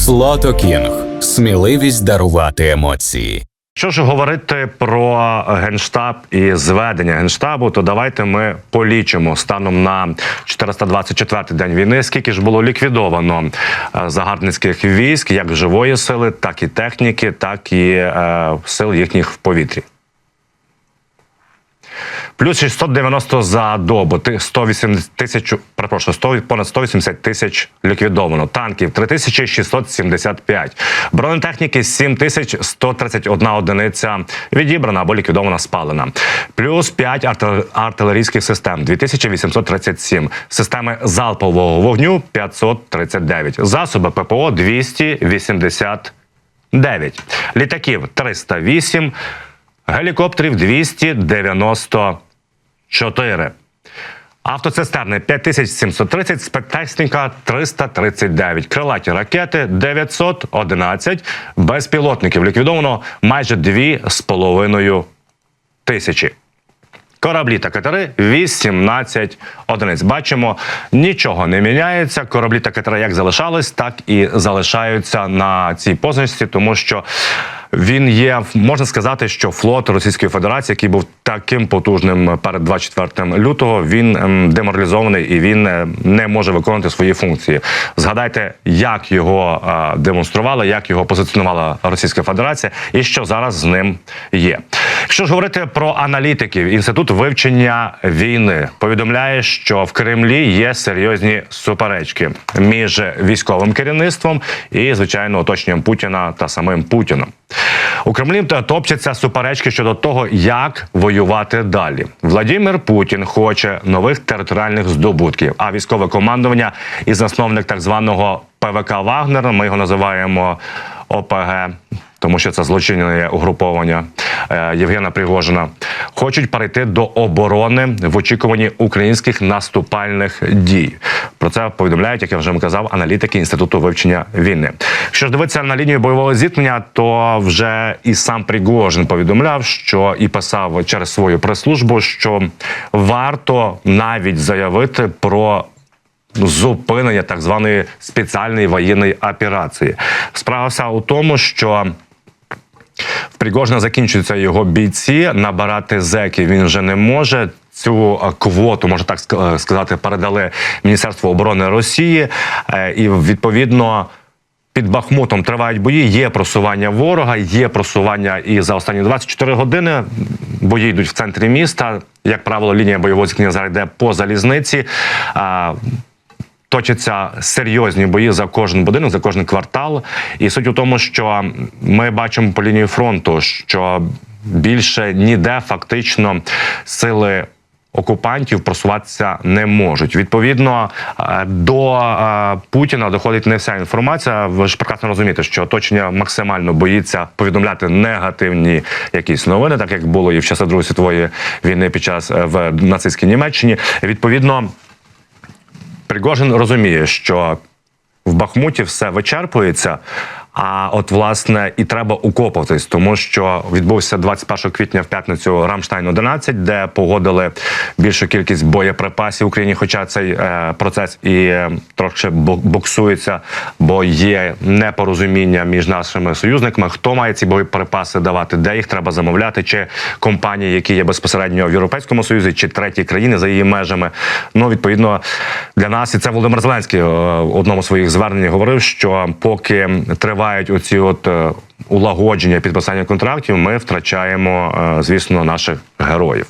Слото Кінг. Сміливість дарувати емоції. Що ж говорити про генштаб і зведення генштабу, то давайте ми полічимо станом на 424-й день війни, скільки ж було ліквідовано е, загарбницьких військ, як живої сили, так і техніки, так і е, сил їхніх в повітрі. Плюс 690 за добу, 180 тисяч, перепрошую, 100, понад 180 тисяч ліквідовано. Танків 3675. Бронетехніки 7131 одиниця відібрана або ліквідована, спалена. Плюс 5 арти- артилерійських систем 2837. Системи залпового вогню 539. Засоби ППО 289. Літаків 308. Гелікоптерів 294. Автоцистерни 5730, спецтехніка 339, крилаті ракети 911, безпілотників ліквідовано майже 2,5 тисячі. Кораблі та катери 18 одиниць. Бачимо, нічого не міняється. Кораблі та катери як залишались, так і залишаються на цій позиції, тому що він є, можна сказати, що флот Російської Федерації, який був таким потужним перед 24 лютого, він ем, деморалізований і він е, не може виконувати свої функції. Згадайте, як його е, демонструвала, як його позиціонувала Російська Федерація, і що зараз з ним є. Якщо ж говорити про аналітиків, інститут вивчення війни повідомляє, що в Кремлі є серйозні суперечки між військовим керівництвом і звичайно оточенням Путіна та самим Путіном. У Кремлі топчаться суперечки щодо того, як воювати далі. Владимир Путін хоче нових територіальних здобутків, а військове командування і засновник так званого ПВК Вагнер. Ми його називаємо ОПГ. Тому що це злочинне угруповання е, Євгена Пригожина, хочуть перейти до оборони в очікуванні українських наступальних дій. Про це повідомляють, як я вже казав, аналітики інституту вивчення війни. Якщо ж дивитися на лінію бойового зіткнення, то вже і сам Пригожин повідомляв, що і писав через свою прес-службу, що варто навіть заявити про зупинення так званої спеціальної воєнної операції. Справа вся у тому, що в Пригожина закінчуються його бійці. Набирати зеків він вже не може. Цю е, квоту можна так е, сказати, передали Міністерству оборони Росії, Е, і відповідно. Під Бахмутом тривають бої, є просування ворога, є просування і за останні 24 години бої йдуть в центрі міста. Як правило, лінія бойового зіткнення зараз йде по залізниці. А, точаться серйозні бої за кожен будинок, за кожен квартал. І суть у тому, що ми бачимо по лінії фронту, що більше ніде фактично сили. Окупантів просуватися не можуть. Відповідно е, до е, Путіна доходить не вся інформація. Ви ж прекрасно розумієте, що оточення максимально боїться повідомляти негативні якісь новини, так як було і в часи Другої світової війни під час е, в нацистській Німеччині. Відповідно, Пригожин розуміє, що в Бахмуті все вичерпується. А от власне і треба укопатись, тому що відбувся 21 квітня в п'ятницю Рамштайн 11 де погодили більшу кількість боєприпасів Україні. Хоча цей е, процес і е, трохи боксується, бо є непорозуміння між нашими союзниками. Хто має ці боєприпаси давати, де їх треба замовляти, чи компанії, які є безпосередньо в Європейському Союзі, чи треті країни за її межами. Ну відповідно для нас і це Володимир Зеленський е, в одному з своїх звернень говорив, що поки тривають оці от е, улагодження підписання контрактів, ми втрачаємо, е, звісно, наших героїв.